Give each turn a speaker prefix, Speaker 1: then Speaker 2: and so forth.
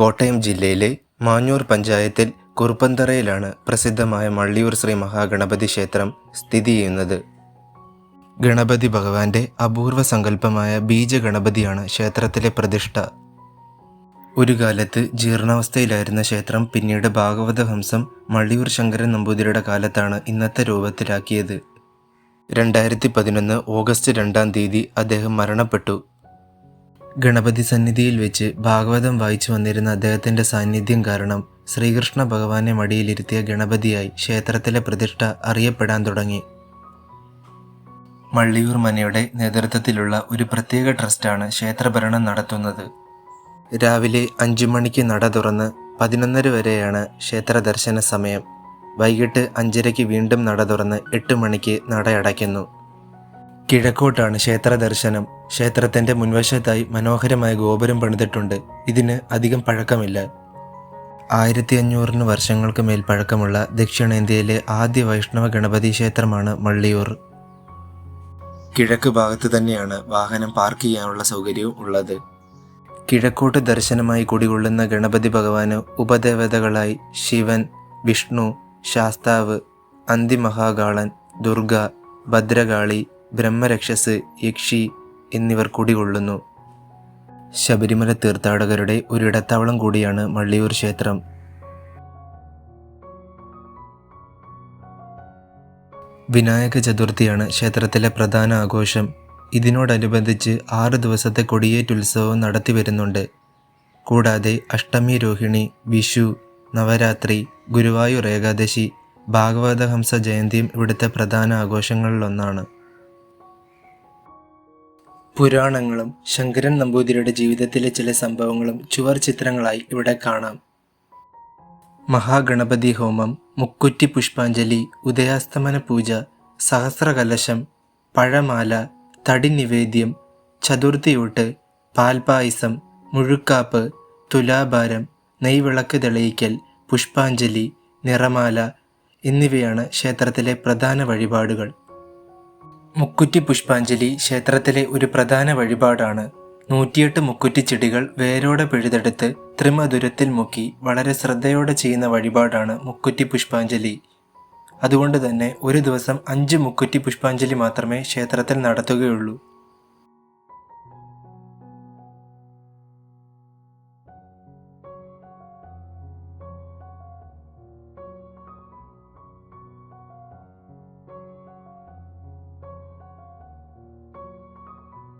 Speaker 1: കോട്ടയം ജില്ലയിലെ മാഞ്ഞൂർ പഞ്ചായത്തിൽ കുറുപ്പന്തറയിലാണ് പ്രസിദ്ധമായ മള്ളിയൂർ ശ്രീ മഹാഗണപതി ക്ഷേത്രം സ്ഥിതി ചെയ്യുന്നത്. ഗണപതി ഭഗവാന്റെ അപൂർവ സങ്കല്പമായ ബീജഗണപതിയാണ് ക്ഷേത്രത്തിലെ പ്രതിഷ്ഠ. ഒരു കാലത്ത് ജീർണാവസ്ഥയിലായിരുന്ന ക്ഷേത്രം പിന്നീട് ഭാഗവത ഹംസം മള്ളിയൂർ ശങ്കരൻ നമ്പൂതിരിയുടെ കാലത്താണ് ഇന്നത്തെ രൂപത്തിലാക്കിയത്. രണ്ടായിരത്തി പതിനൊന്ന് ഓഗസ്റ്റ് രണ്ടാം തീയതി അദ്ദേഹം മരണപ്പെട്ടു. ഗണപതി സന്നിധിയിൽ വെച്ച് ഭാഗവതം വായിച്ചു വന്നിരുന്ന അദ്ദേഹത്തിന്റെ സാന്നിധ്യം കാരണം ശ്രീകൃഷ്ണ ഭഗവാനെ മടിയിലിരുത്തിയ ഗണപതിയായി ക്ഷേത്രത്തിലെ പ്രതിഷ്ഠ അറിയപ്പെടാൻ തുടങ്ങി. മള്ളിയൂർ മനയുടെ നേതൃത്വത്തിലുള്ള ഒരു പ്രത്യേക ട്രസ്റ്റാണ് ക്ഷേത്രഭരണം നടത്തുന്നത്. രാവിലെ അഞ്ചു മണിക്ക് നട തുറന്ന് പതിനൊന്നര വരെയാണ് ക്ഷേത്ര ദർശന സമയം. വൈകിട്ട് അഞ്ചരയ്ക്ക് വീണ്ടും നട തുറന്ന് എട്ട് മണിക്ക് നട അടയ്ക്കുന്നു. കിഴക്കോട്ടാണ് ക്ഷേത്ര ദർശനം. ക്ഷേത്രത്തിന്റെ മുൻവശത്തായി മനോഹരമായ ഗോപുരം പണിതിട്ടുണ്ട്. ഇതിന് അധികം പഴക്കമില്ല. ആയിരത്തി അഞ്ഞൂറിന് വർഷങ്ങൾക്ക് മേൽ പഴക്കമുള്ള ദക്ഷിണേന്ത്യയിലെ ആദ്യ വൈഷ്ണവ ഗണപതി ക്ഷേത്രമാണ് മള്ളിയൂർ. കിഴക്ക് ഭാഗത്ത് തന്നെയാണ് വാഹനം പാർക്ക് ചെയ്യാനുള്ള സൗകര്യവും ഉള്ളത്. കിഴക്കോട്ട് ദർശനമായി കുടികൊള്ളുന്ന ഗണപതി ഭഗവാന് ഉപദേവതകളായി ശിവൻ വിഷ്ണു ശാസ്താവ് അന്തിമഹാകാളൻ ദുർഗ ഭദ്രകാളി ബ്രഹ്മരക്ഷസ് യക്ഷി എന്നിവർ കുടികൊള്ളുന്നു. ശബരിമല തീർത്ഥാടകരുടെ ഒരിടത്താവളം കൂടിയാണ് മള്ളിയൂർ ക്ഷേത്രം. വിനായക ചതുർത്ഥിയാണ് ക്ഷേത്രത്തിലെ പ്രധാന ആഘോഷം. ഇതിനോടനുബന്ധിച്ച് ആറ് ദിവസത്തെ കൊടിയേറ്റുത്സവം നടത്തി വരുന്നുണ്ട്. കൂടാതെ അഷ്ടമി രോഹിണി വിഷു നവരാത്രി ഗുരുവായൂർ ഏകാദശി ഭാഗവതഹംസ ജയന്തിയും ഇവിടുത്തെ പ്രധാന ആഘോഷങ്ങളിലൊന്നാണ്. പുരാണങ്ങളും ശങ്കരൻ നമ്പൂതിരിയുടെ ജീവിതത്തിലെ ചില സംഭവങ്ങളും ചുവർ ചിത്രങ്ങളായി ഇവിടെ കാണാം. മഹാഗണപതി ഹോമം മുക്കുറ്റി പുഷ്പാഞ്ജലി ഉദയാസ്തമന പൂജ സഹസ്രകലശം പഴമാല തടി നിവേദ്യം ചതുർത്ഥിയൂട്ട് പാൽപായസം മുഴുക്കാപ്പ് തുലാഭാരം നെയ്വിളക്ക് തെളിയിക്കൽ പുഷ്പാഞ്ജലി നിറമാല എന്നിവയാണ് ക്ഷേത്രത്തിലെ പ്രധാന വഴിപാടുകൾ. മുക്കുറ്റി പുഷ്പാഞ്ജലി ക്ഷേത്രത്തിലെ ഒരു പ്രധാന വഴിപാടാണ്. നൂറ്റിയെട്ട് മുക്കുറ്റി ചെടികൾ വേരോടെ പിഴുതെടുത്ത് ത്രിമധുരത്തിൽ മുക്കി വളരെ ശ്രദ്ധയോടെ ചെയ്യുന്ന വഴിപാടാണ് മുക്കുറ്റി പുഷ്പാഞ്ജലി. അതുകൊണ്ട് തന്നെ ഒരു ദിവസം അഞ്ച് മുക്കുറ്റി പുഷ്പാഞ്ജലി മാത്രമേ ക്ഷേത്രത്തിൽ നടത്തുകയുള്ളൂ.